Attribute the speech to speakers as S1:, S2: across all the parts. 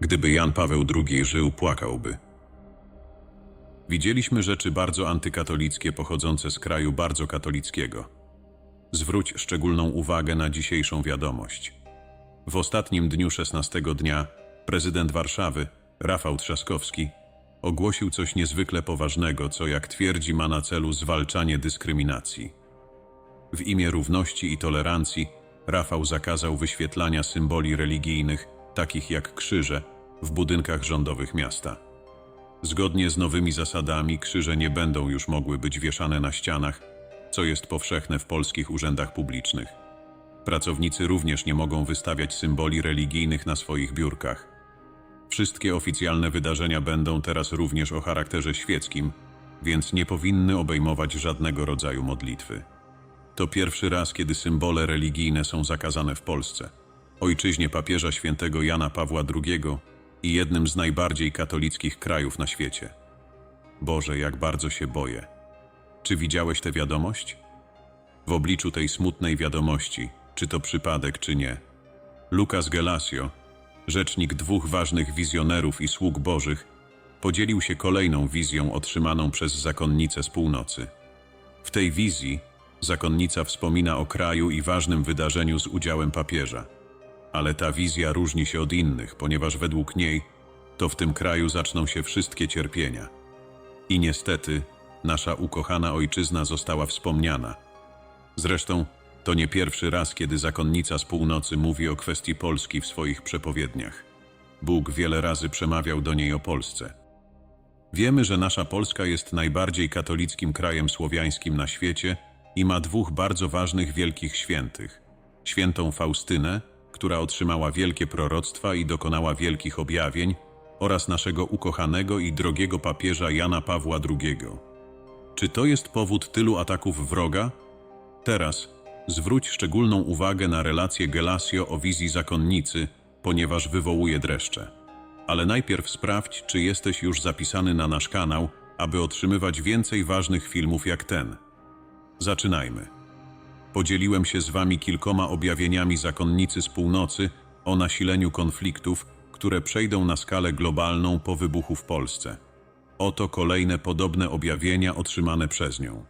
S1: Gdyby Jan Paweł II żył, płakałby. Widzieliśmy rzeczy bardzo antykatolickie pochodzące z kraju bardzo katolickiego. Zwróć szczególną uwagę na dzisiejszą wiadomość. W ostatnim dniu 16 dnia prezydent Warszawy, Rafał Trzaskowski, ogłosił coś niezwykle poważnego, co jak twierdzi ma na celu zwalczanie dyskryminacji. W imię równości i tolerancji Rafał zakazał wyświetlania symboli religijnych, takich jak krzyże, w budynkach rządowych miasta. Zgodnie z nowymi zasadami krzyże nie będą już mogły być wieszane na ścianach, co jest powszechne w polskich urzędach publicznych. Pracownicy również nie mogą wystawiać symboli religijnych na swoich biurkach. Wszystkie oficjalne wydarzenia będą teraz również o charakterze świeckim, więc nie powinny obejmować żadnego rodzaju modlitwy. To pierwszy raz, kiedy symbole religijne są zakazane w Polsce. Ojczyźnie papieża świętego Jana Pawła II i jednym z najbardziej katolickich krajów na świecie. Boże, jak bardzo się boję. Czy widziałeś tę wiadomość? W obliczu tej smutnej wiadomości, czy to przypadek, czy nie, Lukas Gelasio, rzecznik dwóch ważnych wizjonerów i sług bożych, podzielił się kolejną wizją otrzymaną przez zakonnicę z północy. W tej wizji zakonnica wspomina o kraju i ważnym wydarzeniu z udziałem papieża. Ale ta wizja różni się od innych, ponieważ według niej to w tym kraju zaczną się wszystkie cierpienia. I niestety nasza ukochana ojczyzna została wspomniana. Zresztą to nie pierwszy raz, kiedy zakonnica z północy mówi o kwestii Polski w swoich przepowiedniach. Bóg wiele razy przemawiał do niej o Polsce. Wiemy, że nasza Polska jest najbardziej katolickim krajem słowiańskim na świecie i ma dwóch bardzo ważnych wielkich świętych. Świętą Faustynę, która otrzymała wielkie proroctwa i dokonała wielkich objawień, oraz naszego ukochanego i drogiego papieża Jana Pawła II. Czy to jest powód tylu ataków wroga? Teraz zwróć szczególną uwagę na relację Gelasio o wizji zakonnicy, ponieważ wywołuje dreszcze. Ale najpierw sprawdź, czy jesteś już zapisany na nasz kanał, aby otrzymywać więcej ważnych filmów jak ten. Zaczynajmy. Podzieliłem się z wami kilkoma objawieniami zakonnicy z północy o nasileniu konfliktów, które przejdą na skalę globalną po wybuchu w Polsce. Oto kolejne podobne objawienia otrzymane przez nią.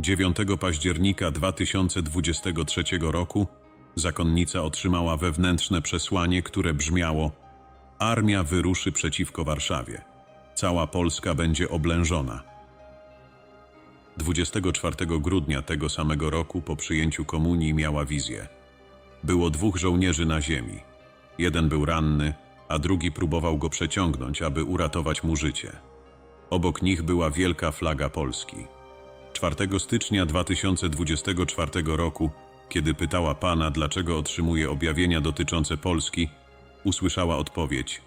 S1: 9 października 2023 roku zakonnica otrzymała wewnętrzne przesłanie, które brzmiało: Armia wyruszy przeciwko Warszawie. Cała Polska będzie oblężona. 24 grudnia tego samego roku po przyjęciu komunii miała wizję. Było dwóch żołnierzy na ziemi. Jeden był ranny, a drugi próbował go przeciągnąć, aby uratować mu życie. Obok nich była wielka flaga Polski. 4 stycznia 2024 roku, kiedy pytała Pana, dlaczego otrzymuje objawienia dotyczące Polski, usłyszała odpowiedź: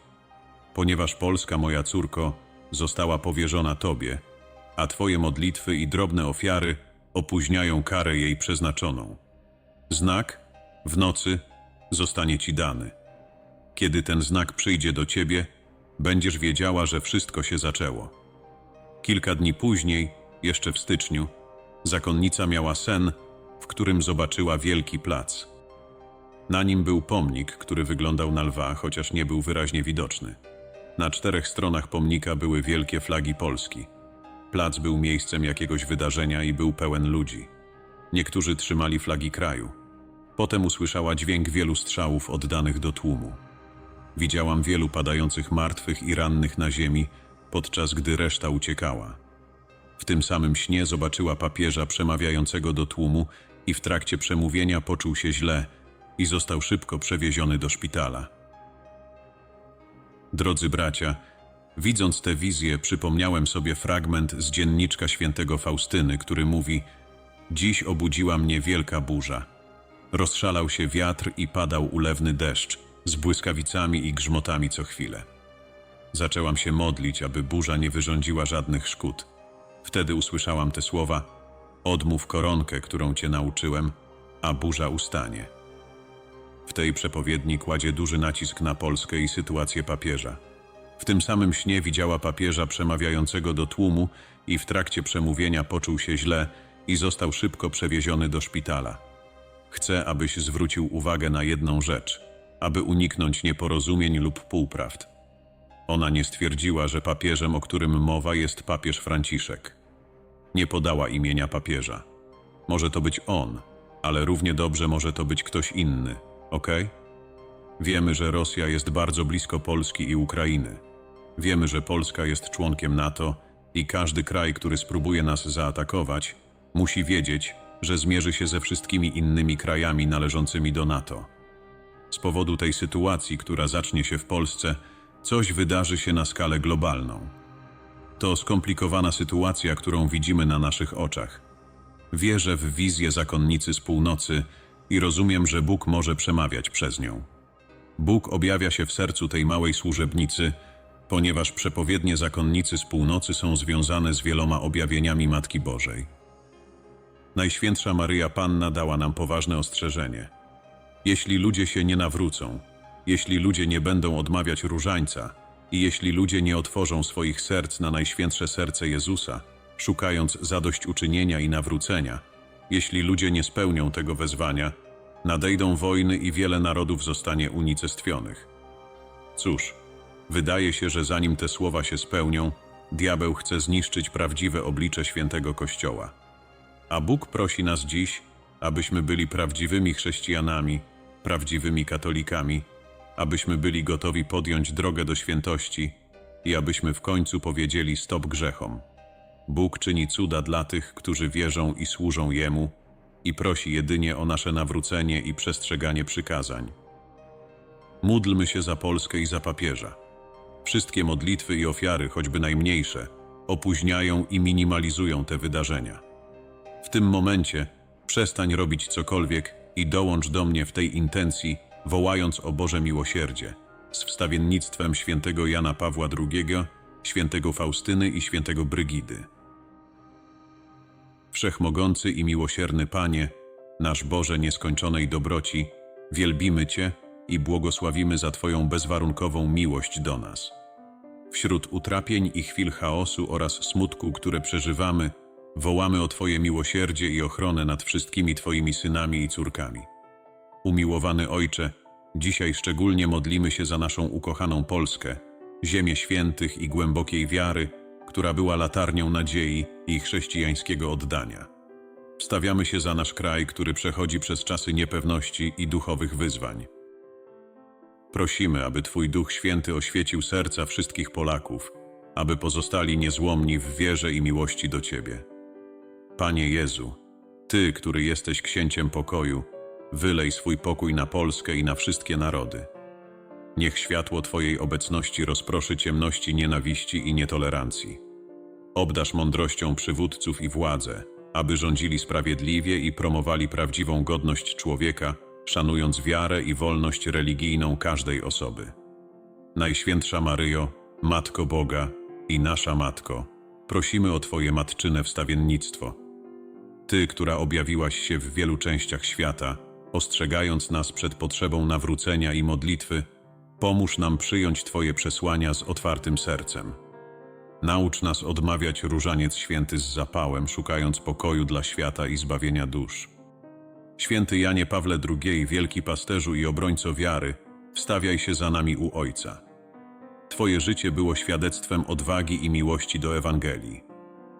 S1: Ponieważ Polska, moja córko, została powierzona Tobie, a Twoje modlitwy i drobne ofiary opóźniają karę jej przeznaczoną. Znak w nocy zostanie Ci dany. Kiedy ten znak przyjdzie do Ciebie, będziesz wiedziała, że wszystko się zaczęło. Kilka dni później, jeszcze w styczniu, zakonnica miała sen, w którym zobaczyła wielki plac. Na nim był pomnik, który wyglądał na lwa, chociaż nie był wyraźnie widoczny. Na czterech stronach pomnika były wielkie flagi Polski. Plac był miejscem jakiegoś wydarzenia i był pełen ludzi. Niektórzy trzymali flagi kraju. Potem usłyszała dźwięk wielu strzałów oddanych do tłumu. Widziałam wielu padających martwych i rannych na ziemi, podczas gdy reszta uciekała. W tym samym śnie zobaczyła papieża przemawiającego do tłumu i w trakcie przemówienia poczuł się źle i został szybko przewieziony do szpitala. Drodzy bracia, widząc tę wizję, przypomniałem sobie fragment z dzienniczka świętego Faustyny, który mówi: Dziś obudziła mnie wielka burza. Rozszalał się wiatr i padał ulewny deszcz, z błyskawicami i grzmotami co chwilę. Zaczęłam się modlić, aby burza nie wyrządziła żadnych szkód. Wtedy usłyszałam te słowa: Odmów koronkę, którą cię nauczyłem, a burza ustanie. W tej przepowiedni kładzie duży nacisk na Polskę i sytuację papieża. W tym samym śnie widziała papieża przemawiającego do tłumu i w trakcie przemówienia poczuł się źle i został szybko przewieziony do szpitala. Chcę, abyś zwrócił uwagę na jedną rzecz. aby uniknąć nieporozumień lub półprawd. Ona nie stwierdziła, że papieżem, o którym mowa, jest papież Franciszek. Nie podała imienia papieża. Może to być on, ale równie dobrze może to być ktoś inny, ok? Wiemy, że Rosja jest bardzo blisko Polski i Ukrainy. Wiemy, że Polska jest członkiem NATO i każdy kraj, który spróbuje nas zaatakować, musi wiedzieć, że zmierzy się ze wszystkimi innymi krajami należącymi do NATO. Z powodu tej sytuacji, która zacznie się w Polsce, coś wydarzy się na skalę globalną. To skomplikowana sytuacja, którą widzimy na naszych oczach. Wierzę w wizję zakonnicy z północy i rozumiem, że Bóg może przemawiać przez nią. Bóg objawia się w sercu tej małej służebnicy, ponieważ przepowiednie zakonnicy z północy są związane z wieloma objawieniami Matki Bożej. Najświętsza Maryja Panna dała nam poważne ostrzeżenie. Jeśli ludzie się nie nawrócą, jeśli ludzie nie będą odmawiać różańca i jeśli ludzie nie otworzą swoich serc na Najświętsze Serce Jezusa, szukając zadośćuczynienia i nawrócenia, jeśli ludzie nie spełnią tego wezwania, nadejdą wojny i wiele narodów zostanie unicestwionych. Cóż, wydaje się, że zanim te słowa się spełnią, diabeł chce zniszczyć prawdziwe oblicze świętego Kościoła. A Bóg prosi nas dziś, abyśmy byli prawdziwymi chrześcijanami, prawdziwymi katolikami, abyśmy byli gotowi podjąć drogę do świętości i abyśmy w końcu powiedzieli stop grzechom. Bóg czyni cuda dla tych, którzy wierzą i służą Jemu i prosi jedynie o nasze nawrócenie i przestrzeganie przykazań. Módlmy się za Polskę i za papieża. Wszystkie modlitwy i ofiary, choćby najmniejsze, opóźniają i minimalizują te wydarzenia. W tym momencie przestań robić cokolwiek i dołącz do mnie w tej intencji, wołając o Boże miłosierdzie, z wstawiennictwem świętego Jana Pawła II, świętego Faustyny i świętego Brygidy. Wszechmogący i miłosierny Panie, nasz Boże nieskończonej dobroci, wielbimy Cię i błogosławimy za Twoją bezwarunkową miłość do nas. Wśród utrapień i chwil chaosu oraz smutku, które przeżywamy, wołamy o Twoje miłosierdzie i ochronę nad wszystkimi Twoimi synami i córkami. Umiłowany Ojcze, dzisiaj szczególnie modlimy się za naszą ukochaną Polskę, ziemię świętych i głębokiej wiary, która była latarnią nadziei i chrześcijańskiego oddania. Wstawiamy się za nasz kraj, który przechodzi przez czasy niepewności i duchowych wyzwań. Prosimy, aby Twój Duch Święty oświecił serca wszystkich Polaków, aby pozostali niezłomni w wierze i miłości do Ciebie. Panie Jezu, Ty, który jesteś księciem pokoju, wylej swój pokój na Polskę i na wszystkie narody. Niech światło Twojej obecności rozproszy ciemności nienawiści i nietolerancji. Obdasz mądrością przywódców i władzę, aby rządzili sprawiedliwie i promowali prawdziwą godność człowieka, szanując wiarę i wolność religijną każdej osoby. Najświętsza Maryjo, Matko Boga i nasza Matko, prosimy o Twoje matczyne wstawiennictwo. Ty, która objawiłaś się w wielu częściach świata, ostrzegając nas przed potrzebą nawrócenia i modlitwy, pomóż nam przyjąć Twoje przesłania z otwartym sercem. Naucz nas odmawiać różaniec święty z zapałem, szukając pokoju dla świata i zbawienia dusz. Święty Janie Pawle II, wielki pasterzu i obrońco wiary, wstawiaj się za nami u Ojca. Twoje życie było świadectwem odwagi i miłości do Ewangelii.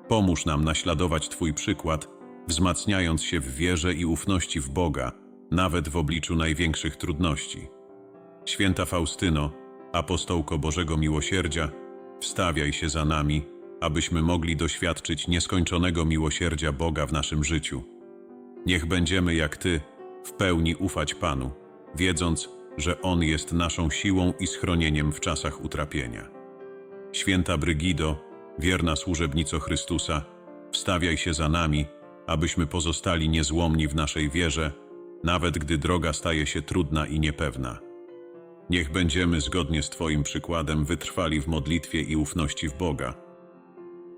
S1: Pomóż nam naśladować Twój przykład, wzmacniając się w wierze i ufności w Boga, nawet w obliczu największych trudności. Święta Faustyno, apostołko Bożego Miłosierdzia, wstawiaj się za nami, abyśmy mogli doświadczyć nieskończonego miłosierdzia Boga w naszym życiu. Niech będziemy jak Ty, w pełni ufać Panu, wiedząc, że On jest naszą siłą i schronieniem w czasach utrapienia. Święta Brygido, wierna służebnico Chrystusa, wstawiaj się za nami, abyśmy pozostali niezłomni w naszej wierze, nawet gdy droga staje się trudna i niepewna. Niech będziemy zgodnie z Twoim przykładem wytrwali w modlitwie i ufności w Boga.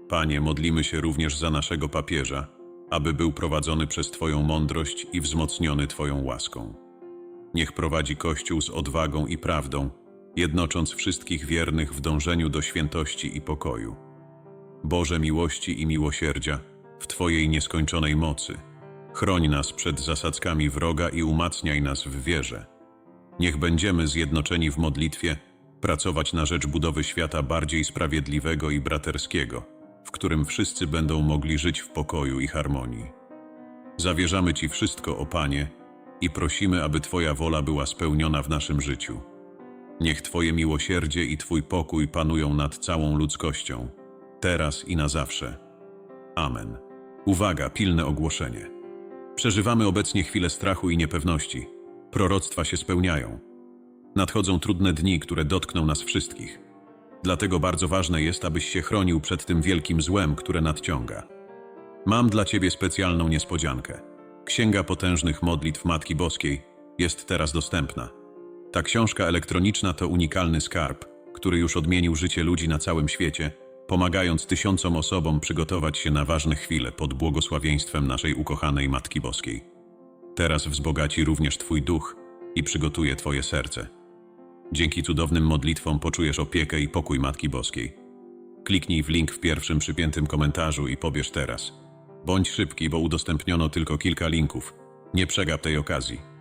S1: Panie, modlimy się również za naszego papieża, aby był prowadzony przez Twoją mądrość i wzmocniony Twoją łaską. Niech prowadzi Kościół z odwagą i prawdą, jednocząc wszystkich wiernych w dążeniu do świętości i pokoju. Boże miłości i miłosierdzia, w Twojej nieskończonej mocy, chroń nas przed zasadzkami wroga i umacniaj nas w wierze. Niech będziemy zjednoczeni w modlitwie, pracować na rzecz budowy świata bardziej sprawiedliwego i braterskiego, w którym wszyscy będą mogli żyć w pokoju i harmonii. Zawierzamy Ci wszystko, o Panie, i prosimy, aby Twoja wola była spełniona w naszym życiu. Niech Twoje miłosierdzie i Twój pokój panują nad całą ludzkością, teraz i na zawsze. Amen. Uwaga, pilne ogłoszenie. Przeżywamy obecnie chwile strachu i niepewności. Proroctwa się spełniają. Nadchodzą trudne dni, które dotkną nas wszystkich. Dlatego bardzo ważne jest, abyś się chronił przed tym wielkim złem, które nadciąga. Mam dla Ciebie specjalną niespodziankę. Księga Potężnych Modlitw Matki Boskiej jest teraz dostępna. Ta książka elektroniczna to unikalny skarb, który już odmienił życie ludzi na całym świecie, pomagając tysiącom osobom przygotować się na ważne chwile pod błogosławieństwem naszej ukochanej Matki Boskiej. Teraz wzbogaci również Twój duch i przygotuje Twoje serce. Dzięki cudownym modlitwom poczujesz opiekę i pokój Matki Boskiej. Kliknij w link w pierwszym przypiętym komentarzu i pobierz teraz. Bądź szybki, bo udostępniono tylko kilka linków. Nie przegap tej okazji.